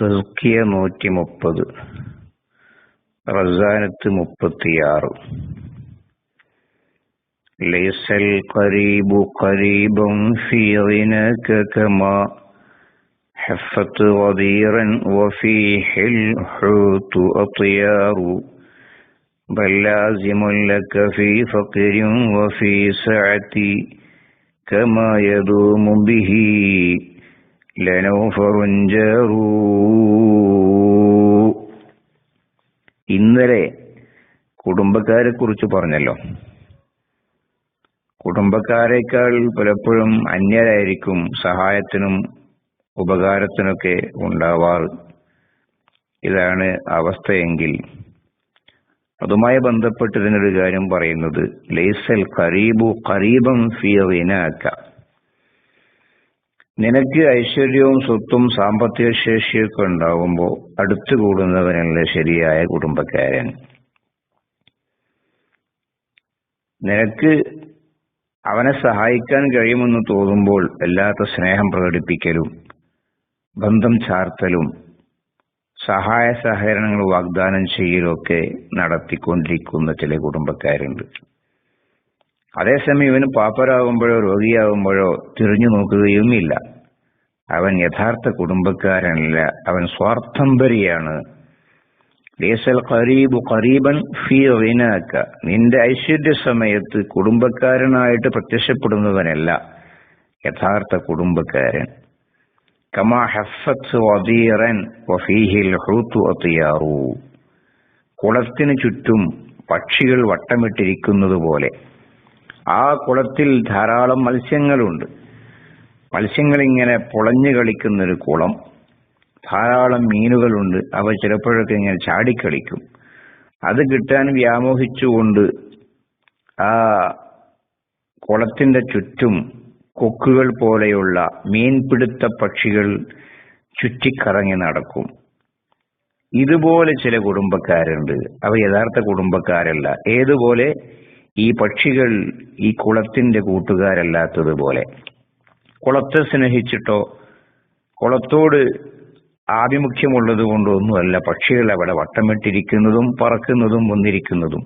തസ്കിയ നൂറ്റി മുപ്പത് റസാനത്ത് മുപ്പത്തിയാറ് ليس القريب قريبا في غناك كما حفت غديرا وفيه الحوت أطيار بل لازم لك في فقر وفي سعة كما يدوم به ഇന്നലെ കുടുംബക്കാരെ കുറിച്ച് പറഞ്ഞല്ലോ. കുടുംബക്കാരെക്കാൾ പലപ്പോഴും അന്യരായിരിക്കും സഹായത്തിനും ഉപകാരത്തിനൊക്കെ ഉണ്ടാവാറ്. ഇതാണ് അവസ്ഥയെങ്കിൽ. അതുമായി ബന്ധപ്പെട്ടതിനൊരു കാര്യം പറയുന്നത് ലൈസൽ കരീബു കരീബം ഫിയവിനാക്ക നിനക്ക് ഐശ്വര്യവും സ്വത്തും സാമ്പത്തിക ശേഷിയൊക്കെ ഉണ്ടാവുമ്പോൾ അടുത്തു കൂടുന്നവനല്ല ശരിയായ കുടുംബക്കാരൻ? നിനക്ക് അവനെ സഹായിക്കാൻ കഴിയുമെന്ന് തോന്നുമ്പോൾ വല്ലാത്ത സ്നേഹം പ്രകടിപ്പിക്കലും ബന്ധം ചാർത്തലും സഹായ സഹകരണങ്ങൾ വാഗ്ദാനം ചെയ്യലൊക്കെ നടത്തിക്കൊണ്ടിരിക്കുന്ന ചില കുടുംബക്കാരുണ്ട്. അതേസമയം ഇവന് പാപ്പരാകുമ്പോഴോ രോഗിയാകുമ്പോഴോ തിരിഞ്ഞു നോക്കുകയുമില്ല. അവൻ യഥാർത്ഥ കുടുംബക്കാരനല്ല അവൻ സ്വാർത്ഥംബരിയാണ് നിന്റെ ഐശ്വര്യ സമയത്ത് കുടുംബക്കാരനായിട്ട് പ്രത്യക്ഷപ്പെടുന്നവനല്ല യഥാർത്ഥ കുടുംബക്കാരൻ. കമാ കുളത്തിന് ചുറ്റും പക്ഷികൾ വട്ടമിട്ടിരിക്കുന്നത് പോലെ ആ കുളത്തിൽ ധാരാളം മത്സ്യങ്ങളുണ്ട്. മത്സ്യങ്ങൾ ഇങ്ങനെ പൊളഞ്ഞു കളിക്കുന്ന ഒരു കുളം. ധാരാളം മീനുകളുണ്ട്. അവ ചിലപ്പോഴൊക്കെ ഇങ്ങനെ ചാടിക്കളിക്കും. അത് കിട്ടാൻ വ്യാമോഹിച്ചുകൊണ്ട് ആ കുളത്തിന്റെ ചുറ്റും കൊക്കുകൾ പോലെയുള്ള മീൻപിടുത്ത പക്ഷികൾ ചുറ്റിക്കറങ്ങി നടക്കും. ഇതുപോലെ ചില കുടുംബക്കാരുണ്ട്. അവ യഥാർത്ഥ കുടുംബക്കാരല്ല. ഏതുപോലെ ഈ പക്ഷികൾ ഈ കുളത്തിന്റെ കൂട്ടുകാരല്ലാത്തതുപോലെ. കുളത്തെ സ്നേഹിച്ചിട്ടോ കുളത്തോട് ആഭിമുഖ്യമുള്ളത് കൊണ്ടൊന്നുമല്ല. പക്ഷികൾ അവിടെ വട്ടമിട്ടിരിക്കുന്നതും പറക്കുന്നതും വന്നിരിക്കുന്നതും.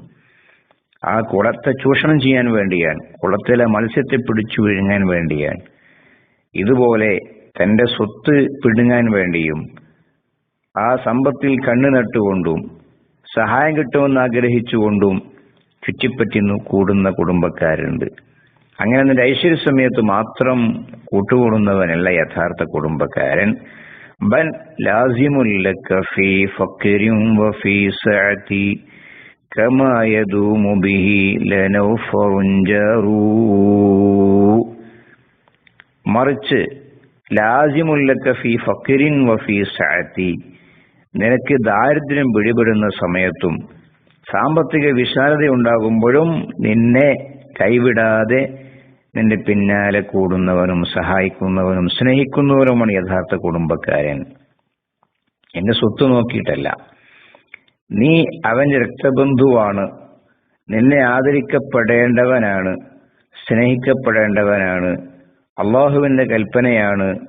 ആ കുളത്തെ ചൂഷണം ചെയ്യാൻ വേണ്ടിയാണ് കുളത്തിലെ മത്സ്യത്തെ പിടിച്ചു വിഴുങ്ങാൻ വേണ്ടിയാണ് ഇതുപോലെ തന്റെ സ്വത്ത് പിടുങ്ങാൻ വേണ്ടിയും ആ സമ്പത്തിൽ കണ്ണു നട്ടുകൊണ്ടും സഹായം കിട്ടുമെന്ന് ആഗ്രഹിച്ചുകൊണ്ടും ചുറ്റിപ്പറ്റി കൂടുന്ന കുടുംബക്കാരുണ്ട്. അങ്ങനെ നിന്റെ ഐശ്വര്യ സമയത്ത് മാത്രം കൂട്ടുകൂടുന്നവനല്ല യഥാർത്ഥ കുടുംബക്കാരൻ. ബൻ ലാസിമുല്ലക ഫീ സഅതി മറിച്ച് ലാസിമുല്ലക ഫീ ഫക്കിരിൻ വഫീ സഅതി നിനക്ക് ദാരിദ്ര്യം പിടിപെടുന്ന സമയത്തും സാമ്പത്തിക വിശാലത ഉണ്ടാകുമ്പോഴും നിന്നെ കൈവിടാതെ നിന്റെ പിന്നാലെ കൂടുന്നവനും സഹായിക്കുന്നവനും സ്നേഹിക്കുന്നവനുമാണ് യഥാർത്ഥ കുടുംബക്കാരൻ. എന്റെ സ്വത്ത് നോക്കിയിട്ടല്ല. നീ അവന്റെ രക്തബന്ധുവാണ്. നിന്നെ ആദരിക്കപ്പെടേണ്ടവനാണ്. സ്നേഹിക്കപ്പെടേണ്ടവനാണ്. അള്ളാഹുവിന്റെ കൽപ്പനയാണ്.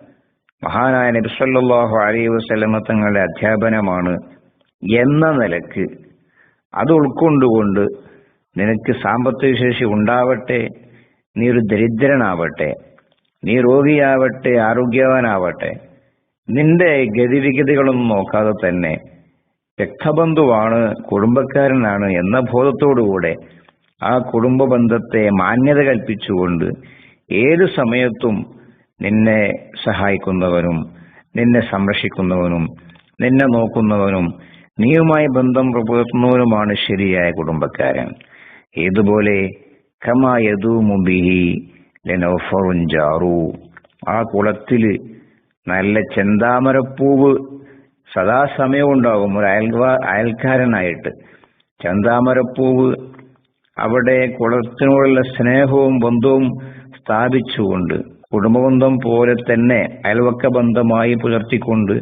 മഹാനായ നബ്സല്ലാഹു അലൈഹി വസ്ലമ തങ്ങളുടെ അധ്യാപനമാണ് എന്ന നിലയ്ക്ക്. അത് ഉൾക്കൊണ്ടുകൊണ്ട് നിനക്ക് സാമ്പത്തിക ശേഷി ഉണ്ടാവട്ടെ നീ ഒരു ദരിദ്രനാവട്ടെ നീ രോഗിയാവട്ടെ ആരോഗ്യവാനാവട്ടെ നിന്റെ ഗതിവിഗതികളൊന്നും നോക്കാതെ തന്നെ രക്തബന്ധുവാണ് കുടുംബക്കാരനാണ് എന്ന ബോധത്തോടുകൂടെ ആ കുടുംബ ബന്ധത്തെ മാന്യത കൽപ്പിച്ചുകൊണ്ട് ഏത് സമയത്തും നിന്നെ സഹായിക്കുന്നവനും നിന്നെ സംരക്ഷിക്കുന്നവനും നിന്നെ നോക്കുന്നവനും നീയുമായി ബന്ധം പുലർത്തുന്നവനുമാണ് ശരിയായ കുടുംബക്കാരൻ. ഏതുപോലെ ജാറു. ആ കുളത്തിൽ നല്ല ചെന്താമരപ്പൂവ് സദാസമയവും ഉണ്ടാകും ഒരു അയൽവാ അയൽക്കാരനായിട്ട് ചെന്താമരപ്പൂവ് അവിടെ കുളത്തിനോടുള്ള സ്നേഹവും ബന്ധവും സ്ഥാപിച്ചുകൊണ്ട് കുടുംബബന്ധം പോലെ തന്നെ അയൽവക്ക ബന്ധമായി പുലർത്തിക്കൊണ്ട്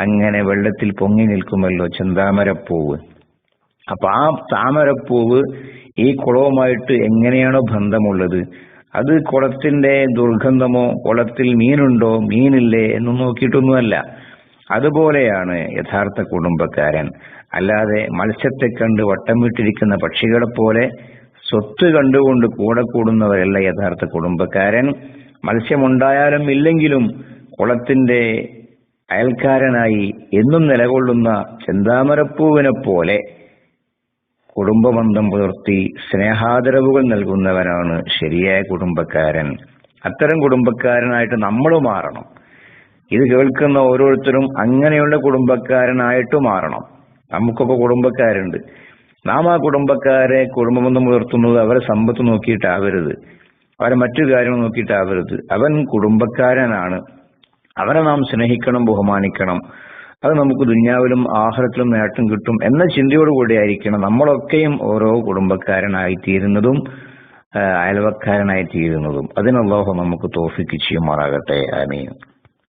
അങ്ങനെ വെള്ളത്തിൽ പൊങ്ങി നിൽക്കുമല്ലോ ചെന്താമരപ്പൂവ്. അപ്പൊ ആ താമരപ്പൂവ് ഈ കുളവുമായിട്ട് എങ്ങനെയാണോ ബന്ധമുള്ളത്? അത് കുളത്തിന്റെ ദുർഗന്ധമോ കുളത്തിൽ മീനുണ്ടോ മീനില്ലേ എന്ന് നോക്കിയിട്ടൊന്നുമല്ല. അതുപോലെയാണ് യഥാർത്ഥ കുടുംബക്കാരൻ. അല്ലാതെ മത്സ്യത്തെ കണ്ട് വട്ടം വിട്ടിരിക്കുന്ന പക്ഷികളെ പോലെ സ്വത്ത് കണ്ടുകൊണ്ട് കൂടെ കൂടുന്നവരല്ല യഥാർത്ഥ കുടുംബക്കാരൻ. മത്സ്യമുണ്ടായാലും ഇല്ലെങ്കിലും കുളത്തിന്റെ അയൽക്കാരനായി എന്നും നിലകൊള്ളുന്ന ചെന്താമരപ്പൂവിനെ പോലെ കുടുംബബന്ധം പുലർത്തി സ്നേഹാദരവുകൾ നൽകുന്നവനാണ് ശരിയായ കുടുംബക്കാരൻ. അത്തരം കുടുംബക്കാരനായിട്ട് നമ്മൾ മാറണം. ഇത് കേൾക്കുന്ന ഓരോരുത്തരും അങ്ങനെയുള്ള കുടുംബക്കാരനായിട്ട് മാറണം. നമുക്കൊക്കെ കുടുംബക്കാരുണ്ട്. നാം ആ കുടുംബക്കാരെ കുടുംബബന്ധം പുലർത്തുന്നത് അവരെ സമ്പത്ത് നോക്കിയിട്ടാവരുത്. അവരെ മറ്റു കാര്യങ്ങൾ നോക്കിയിട്ടാവരുത്. അവൻ കുടുംബക്കാരനാണ്. അവരെ നാം സ്നേഹിക്കണം ബഹുമാനിക്കണം. അത് നമുക്ക് ദുന്യാവിലും ആഹാരത്തിലും നേട്ടം കിട്ടും എന്ന ചിന്തയോടുകൂടി ആയിരിക്കണം നമ്മളൊക്കെയും ഓരോ കുടുംബക്കാരനായി തീരുന്നതും അയൽവക്കാരനായി തീരുന്നതും നമുക്ക് തോഫിക്ക് ചെയ്യുമാറാകട്ടെ. ആമീൻ.